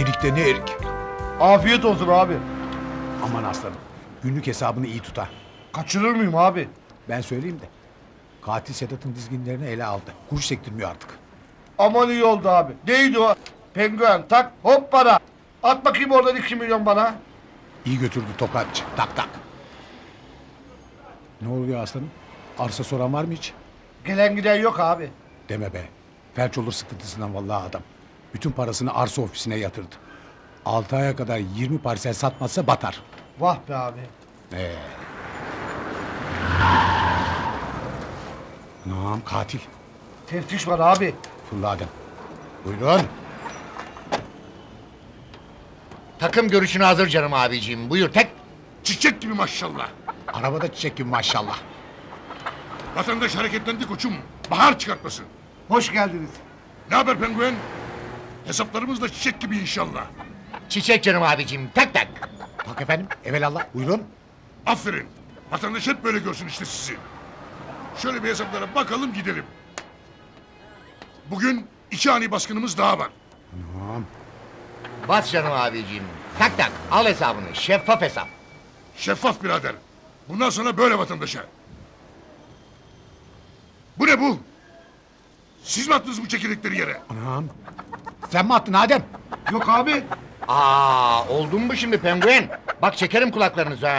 Erik de ne erik. Afiyet olsun abi. Aman aslanım. Günlük hesabını iyi tuta. Kaçırır mıyım abi? Ben söyleyeyim de. Katil Sedat'ın dizginlerini ele aldı. Kuruş sektirmiyor artık. Aman iyi oldu abi. Neydi o? Penguen tak hop para. At bakayım oradan iki milyon bana. İyi götürdü tokatçı. Tak tak. Ne oluyor aslanım? Arsa soran var mı hiç? Gelen giden yok abi. Deme be. Felç olur sıkıntısından vallahi adam. Bütün parasını arsa ofisine yatırdı. Altı aya kadar 20 parsel satmazsa batar. Vah be abi. Ee. Anam katil. Teftiş var abi. Fırla Adem. Buyurun. Takım görüşüne hazır canım abiciğim. Buyur tek. Çiçek gibi maşallah. Arabada çiçek gibi maşallah. Vatandaş hareketlendi koçum. Bahar çıkartmasın. Hoş geldiniz. Ne haber penguen? Hesaplarımız da çiçek gibi inşallah. Çiçek canım abiciğim. Tak tak. Bak efendim. Evelallah. Buyurun. Aferin. Vatandaş hep böyle görsün işte sizi. Şöyle bir hesaplara bakalım gidelim. Bugün iki ani baskınımız daha var. Tamam. Bas canım abiciğim. Tak tak. Al hesabını. Şeffaf hesap. Şeffaf birader. Bundan sonra böyle vatandaşa. Bu ne bu? Siz mi attınız bu çekirdekleri yere? Anam. Sen mi attın Adem? Yok abi. Aa, oldu mu şimdi penguen? Bak çekerim kulaklarınızı ha.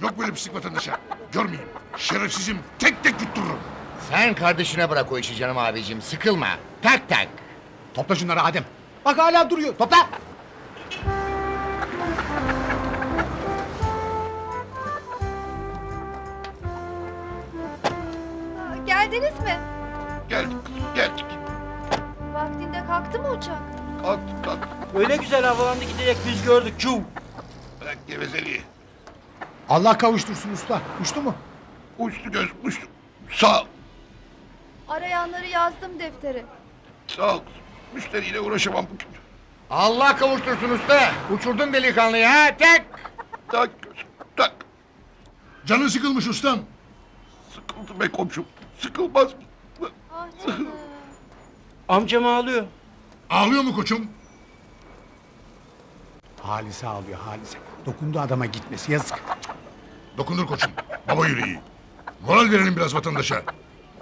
Yok böyle pislik vatandaşa. Görmeyeyim. Şerefsizim tek tek yuttururum. Sen kardeşine bırak o işi canım abiciğim. Sıkılma. Tak tak. Topla şunları Adem. Bak hala duruyor. Topla. Geldiniz mi? Geldik geldik. Vaktinde kalktı mı uçak? Kalk kalk. Öyle güzel havalandı ki direkt biz gördük. Çuv. Bırak gevezeliği. Allah kavuştursun usta. Uçtu mu? Uçtu göz uçtu. Sağ ol. Arayanları yazdım deftere. Sağ ol. Müşteriyle uğraşamam bugün. Allah kavuştursun usta. Uçurdun delikanlıyı ha. Tak. Tak gözüm tak. Canın sıkılmış ustam. Sıkıldı be komşum. Sıkılmaz mı? Ah canım. Amcam ağlıyor. Ağlıyor mu koçum? Halise ağlıyor Halise. Dokundu adama gitmesi yazık. Dokundur koçum. Baba yüreği. Moral verelim biraz vatandaşa.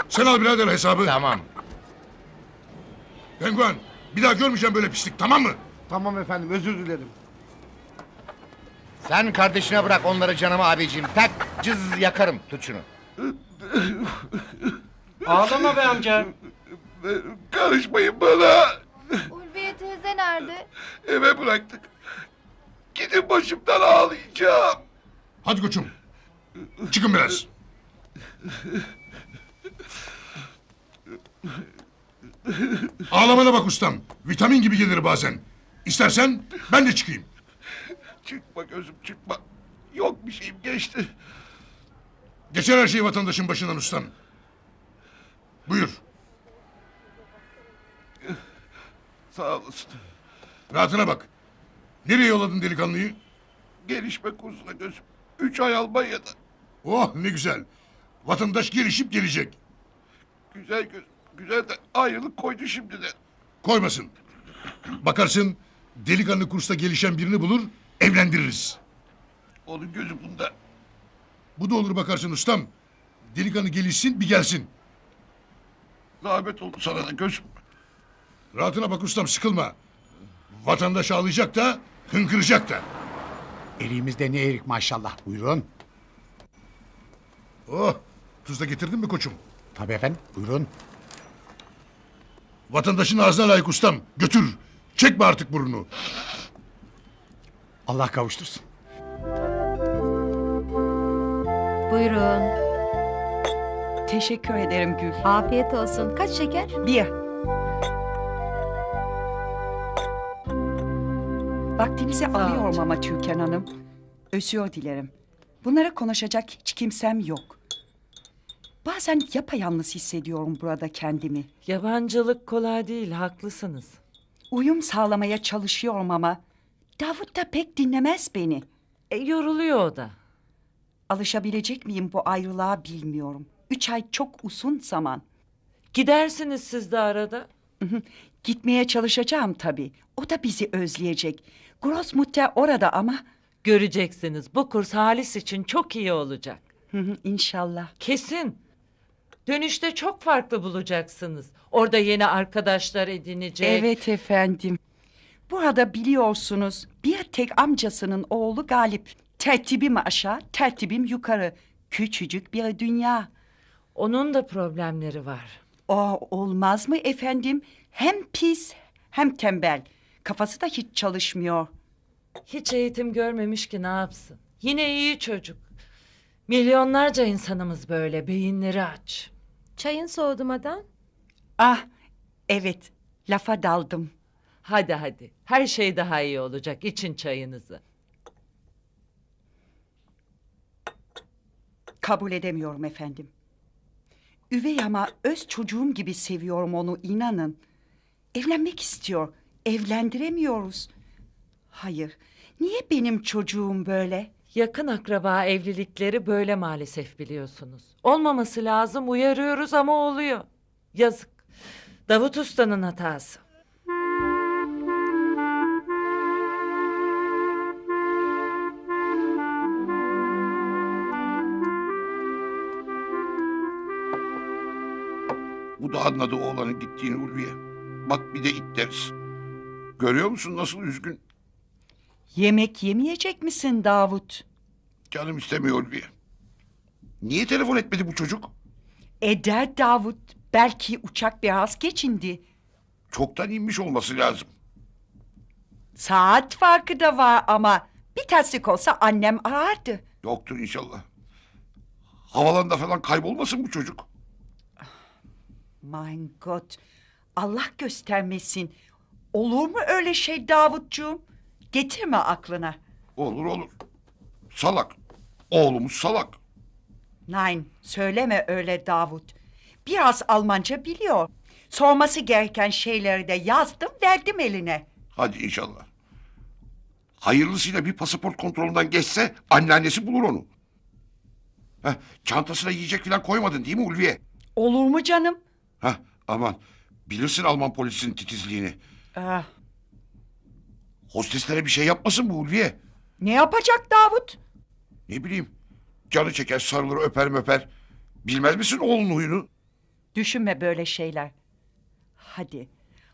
Sen al birader hesabı. Tamam. Penguen bir daha görmeyeceğim böyle pislik tamam mı? Tamam efendim özür dilerim. Sen kardeşine bırak onları canım abiciğim. Tak. Cız yakarım. Tut şunu. Ağlama be amca. Karışmayın bana. Ulviye teyze nerede? Eve bıraktık. Gidin başımdan ağlayacağım. Hadi koçum. Çıkın biraz. Ağlamana bak ustam. Vitamin gibi gelir bazen. İstersen ben de çıkayım. Çıkma gözüm çıkma. Yok bir şeyim geçti. Geçer her şey vatandaşın başından ustam. Buyur. Sağ olasın. Rahatına bak. Nereye yolladın delikanlıyı? Gelişme kursuna gözüm. Üç ay Almanya'da. Oh ne güzel. Vatandaş gelişip gelecek. Güzel göz. Güzel de ayrılık koydu şimdi de. Koymasın. Bakarsın delikanlı kursta gelişen birini bulur, evlendiririz. Onun gözü bunda. Bu da olur bakarsın ustam. Delikanlı gelişsin bir gelsin. Zahmet oldu sana da gözüm. Rahatına bak ustam sıkılma. Vatandaş ağlayacak da hınkıracak da. Elimizde ne erik maşallah. Buyurun. Oh tuz da getirdin mi koçum? Tabii efendim. Buyurun. Vatandaşın ağzına layık ustam. Götür. Çekme artık burnunu. Allah kavuştursun. Buyurun. Teşekkür ederim Gül. Afiyet olsun. Kaç şeker? Bir. Vaktinizi alıyorum ama Türkan Hanım. Özür dilerim. Bunlara konuşacak hiç kimsem yok. Bazen yapayalnız hissediyorum burada kendimi. Yabancılık kolay değil, haklısınız. Uyum sağlamaya çalışıyorum ama... Davut da pek dinlemez beni. E, yoruluyor o da. Alışabilecek miyim bu ayrılığa bilmiyorum. Üç ay çok uzun zaman. Gidersiniz siz de arada. Gitmeye çalışacağım tabii. O da bizi özleyecek. Großmutter orada ama... Göreceksiniz bu kurs Halis için çok iyi olacak. Hı hı, İnşallah. Kesin. Dönüşte çok farklı bulacaksınız. Orada yeni arkadaşlar edinecek. Evet efendim. Burada biliyorsunuz bir tek amcasının oğlu Galip. Tertibim aşağı, tertibim yukarı. Küçücük bir dünya. Onun da problemleri var. O olmaz mı efendim? Hem pis hem tembel. Kafası da hiç çalışmıyor. Hiç eğitim görmemiş ki ne yapsın? Yine iyi çocuk. Milyonlarca insanımız böyle beyinleri aç. Çayın soğudu madam. Ah evet lafa daldım. Hadi hadi. Her şey daha iyi olacak. İçin çayınızı. Kabul edemiyorum efendim. Üvey ama öz çocuğum gibi seviyorum onu inanın. Evlenmek istiyor. Evlendiremiyoruz. Hayır. Niye benim çocuğum böyle? Yakın akraba evlilikleri böyle maalesef biliyorsunuz. Olmaması lazım uyarıyoruz ama oluyor. Yazık. Davut Usta'nın hatası. Da anladı oğlanın gittiğini Ulviye. Bak bir de it deriz. Görüyor musun nasıl üzgün? Yemek yemeyecek misin Davut? Canım istemiyor Ulviye. Niye telefon etmedi bu çocuk? Eder Davut. Belki uçak biraz geçindi. Çoktan inmiş olması lazım. Saat farkı da var ama bir terslik olsa annem arardı. Yoktur inşallah. Havalanda falan kaybolmasın bu çocuk. Mein Gott. Allah göstermesin. Olur mu öyle şey Davutcuğum? Getirme aklına. Olur olur. Salak. Oğlumuz salak. Nein, söyleme öyle Davut. Biraz Almanca biliyor. Sorması gereken şeyleri de yazdım, verdim eline. Hadi inşallah. Hayırlısıyla bir pasaport kontrolünden geçse anneannesi bulur onu. Heh, çantasına yiyecek falan koymadın değil mi Ulviye? Olur mu canım? Heh, aman bilirsin Alman polisinin titizliğini. Ah, Hosteslere bir şey yapmasın bu Ulviye. ne yapacak Davut? Ne bileyim canı çeker sarılır öper öper. Bilmez misin oğlun huyunu? Düşünme böyle şeyler. Hadi,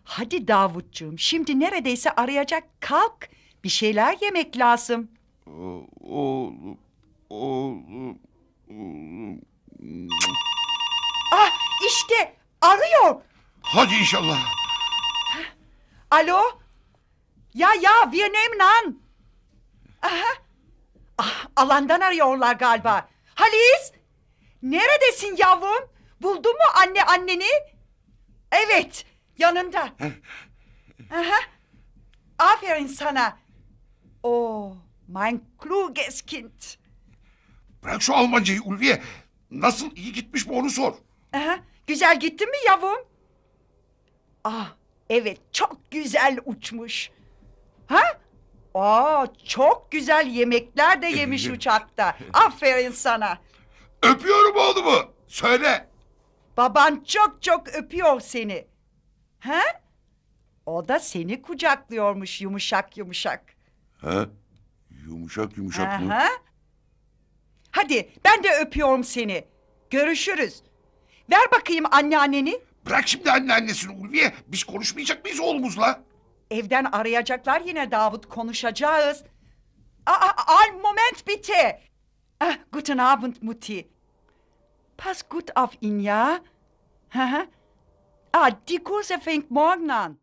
hadi Davutcuğum. Şimdi neredeyse arayacak. Kalk, bir şeyler yemek lazım. O- Oğlum, oğlum, oğlum. Ah, işte arıyor. Hadi inşallah. Alo? Ya ya, wir nehmen an. Aha. Ah, alandan arıyorlar galiba. Halis, neredesin yavrum? Buldun mu anne anneni? Evet, yanında. Aha. Aferin sana. Oh, mein kluges Kind. Bırak şu Almancayı Ulviye. Nasıl iyi gitmiş mi onu sor. Aha, güzel gitti mi yavrum? Ah, evet çok güzel uçmuş. Ha? Aa, çok güzel yemekler de yemiş uçakta. Aferin sana. Öpüyorum oğlumu. Söyle. Baban çok çok öpüyor seni. Ha? O da seni kucaklıyormuş yumuşak yumuşak. Ha? Yumuşak yumuşak mı? Aha. Hadi ben de öpüyorum seni. Görüşürüz. Ver bakayım anneanneni. Bırak şimdi anneannesini Ulviye. Biz konuşmayacak mıyız oğlumuzla? Evden arayacaklar yine Davut konuşacağız. Aa, ein Moment bitte. Ah, guten Abend Mutti. Pass gut auf ihn, ja? Haha. ah, die Kurse fängt morgen an.